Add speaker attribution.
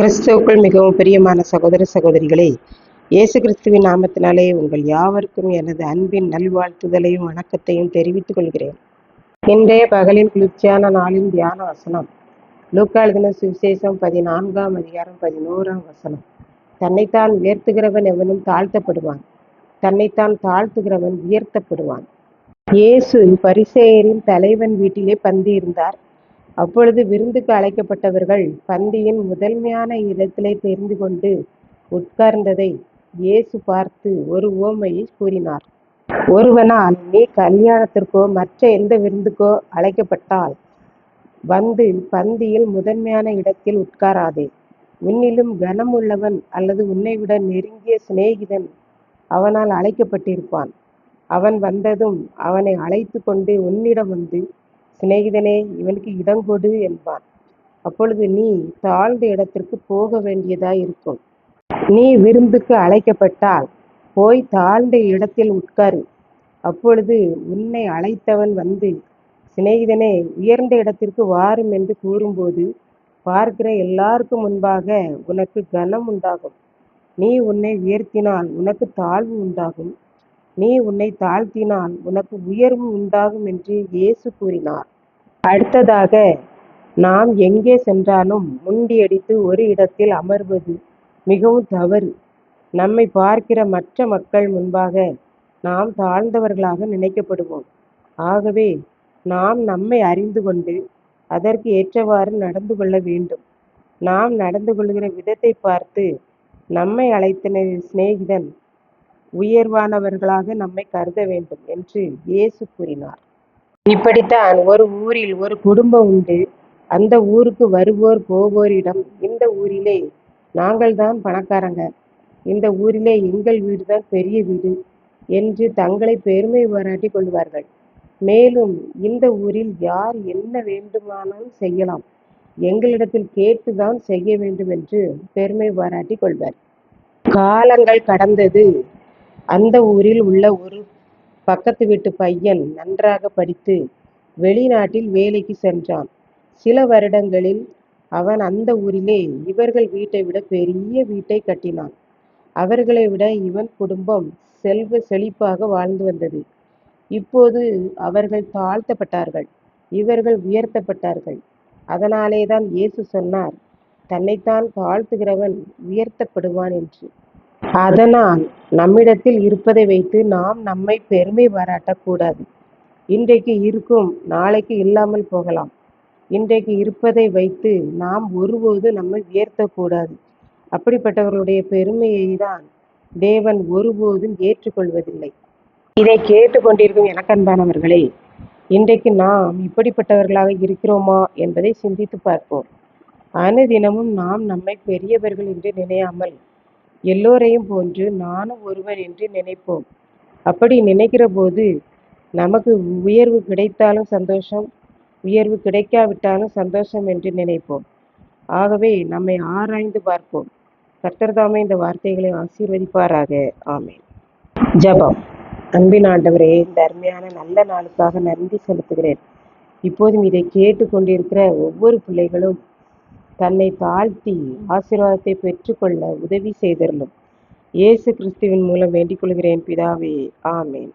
Speaker 1: கிறிஸ்துவுக்குள் மிகவும் பிரியமான சகோதர சகோதரிகளே இயேசு கிறிஸ்துவின் நாமத்தினாலே உங்கள் யாவருக்கும் எனது அன்பின் நல்வாழ்த்துதலையும் வணக்கத்தையும் தெரிவித்துக் கொள்கிறேன் இன்றைய பகலின் குளிர்ச்சியான நாளின் தியான வசனம் லூக்காளுதின சுவிசேஷம் பதினான்காம் அதிகாரம் பதினோராம் வசனம் தன்னைத்தான் உயர்த்துகிறவன் எவனும் தாழ்த்தப்படுவான் தன்னைத்தான் தாழ்த்துகிறவன் உயர்த்தப்படுவான் இயேசு பரிசேயரின் தலைவன் வீட்டிலே பந்தியிருந்தார் அப்பொழுது விருந்துக்கு அழைக்கப்பட்டவர்கள் பந்தியின் முதன்மையான இடத்திலே தெரிந்து கொண்டு உட்கார்ந்ததை இயேசு பார்த்து ஒரு ஓமையை கூறினார் ஒருவனால் நீ கல்யாணத்திற்கோ மற்ற எந்த விருந்துக்கோ அழைக்கப்பட்டால் வந்து பந்தியில் முதன்மையான இடத்தில் உட்காராதே உன்னிலும் கனமுள்ளவன் அல்லது உன்னை விட நெருங்கிய சிநேகிதன் அவனால் அழைக்கப்பட்டிருப்பான் அவன் வந்ததும் அவனை அழைத்து கொண்டு உன்னிடம் வந்து சிநேகிதனே இவனுக்கு இடங்கொடு என்பான் அப்பொழுது நீ தாழ்ந்த இடத்திற்கு போக வேண்டியதாய் இருக்கும் நீ விருந்துக்கு அழைக்கப்பட்டால் போய் தாழ்ந்த இடத்தில் உட்காரு அப்பொழுது உன்னை அழைத்தவன் வந்து சிநேகிதனே உயர்ந்த இடத்திற்கு வாரும் என்று கூறும்போது பார்க்கிற எல்லாருக்கும் முன்பாக உனக்கு கனம் உண்டாகும் நீ உன்னை உயர்த்தினால் உனக்கு தாழ்வு உண்டாகும் நீ உன்னை தாழ்த்தினால் உனக்கு உயர்வு உண்டாகும் என்று இயேசு கூறினார் அடுத்ததாக நாம் எங்கே சென்றாலும் முண்டியடித்து ஒரு இடத்தில் அமர்வது மிகவும் தவறு நம்மை பார்க்கிற மற்ற மக்கள் முன்பாக நாம் தாழ்ந்தவர்களாக நினைக்கப்படுவோம் ஆகவே நாம் நம்மை அறிந்து கொண்டு அதற்கு ஏற்றவாறு நடந்து கொள்ள வேண்டும் நாம் நடந்து கொள்கிற விதத்தை பார்த்து நம்மை அழைத்தின சிநேகிதன் உயர்வானவர்களாக நம்மை கருத வேண்டும் என்று இயேசு கூறினார் இப்படித்தான் ஒரு ஊரில் ஒரு குடும்பம் உண்டு அந்த ஊருக்கு வருவோர் போவோரிடம் இந்த ஊரிலே நாங்கள் தான் பணக்காரங்க இந்த ஊரிலே எங்கள் வீடு தான் பெரிய வீடு என்று தங்களை பெருமை பாராட்டி கொள்வார்கள் மேலும் இந்த ஊரில் யார் என்ன வேண்டுமானாலும் செய்யலாம் எங்களிடத்தில் கேட்டுதான் செய்ய வேண்டும் என்று பெருமை பாராட்டி கொள்வர் காலங்கள் கடந்தது அந்த ஊரில் உள்ள ஒரு பக்கத்து வீட்டு பையன் நன்றாக படித்து வெளிநாட்டில் வேலைக்கு சென்றான் சில வருடங்களில் அவன் அந்த ஊரிலே இவர்கள் வீட்டை விட பெரிய வீட்டை கட்டினான் அவர்களை விட இவன் குடும்பம் செல்வ செழிப்பாக வாழ்ந்து வந்தது இப்போது அவர்கள் தாழ்த்தப்பட்டார்கள் இவர்கள் உயர்த்தப்பட்டார்கள் அதனாலே தான் இயேசு சொன்னார் தன்னைத்தான் தாழ்த்துகிறவன் உயர்த்தப்படுவான் என்று அதனால் நம்மிடத்தில் இருப்பதை வைத்து நாம் நம்மை பெருமை பாராட்டக்கூடாது இன்றைக்கு இருக்கும் நாளைக்கு இல்லாமல் போகலாம் இன்றைக்கு இருப்பதை வைத்து நாம் ஒருபோது நம்மை உயர்த்தக்கூடாது அப்படிப்பட்டவர்களுடைய பெருமையை தான் தேவன் ஒருபோதும் ஏற்றுக்கொள்வதில்லை இதை கேட்டுக்கொண்டிருக்கும் எனக்கன்பானவர்களே இன்றைக்கு நாம் இப்படிப்பட்டவர்களாக இருக்கிறோமா என்பதை சிந்தித்து பார்ப்போம் அனுதினமும் நாம் நம்மை பெரியவர்கள் என்று நினையாமல் எல்லோரையும் போன்று நானும் ஒருவன் என்று நினைப்போம் அப்படி நினைக்கிற போது நமக்கு உயர்வு கிடைத்தாலும் சந்தோஷம் உயர்வு கிடைக்காவிட்டாலும் சந்தோஷம் என்று நினைப்போம் ஆகவே நம்மை ஆராய்ந்து பார்ப்போம் கர்த்தர்தாமே இந்த வார்த்தைகளை ஆசீர்வதிப்பாராக ஆமேன்
Speaker 2: ஜபம் அன்பின் ஆண்டவரே இந்த அருமையான நல்ல நாளுக்காக நன்றி செலுத்துகிறேன் இப்போதும் இதை கேட்டு கொண்டிருக்கிற ஒவ்வொரு பிள்ளைகளும் தன்னை தாழ்த்தி ஆசீர்வாதத்தை பெற்றுக்கொள்ள உதவி செய்தருளும் இயேசு கிறிஸ்துவின் மூலம் வேண்டிக் கொள்கிறேன் பிதாவே ஆமேன்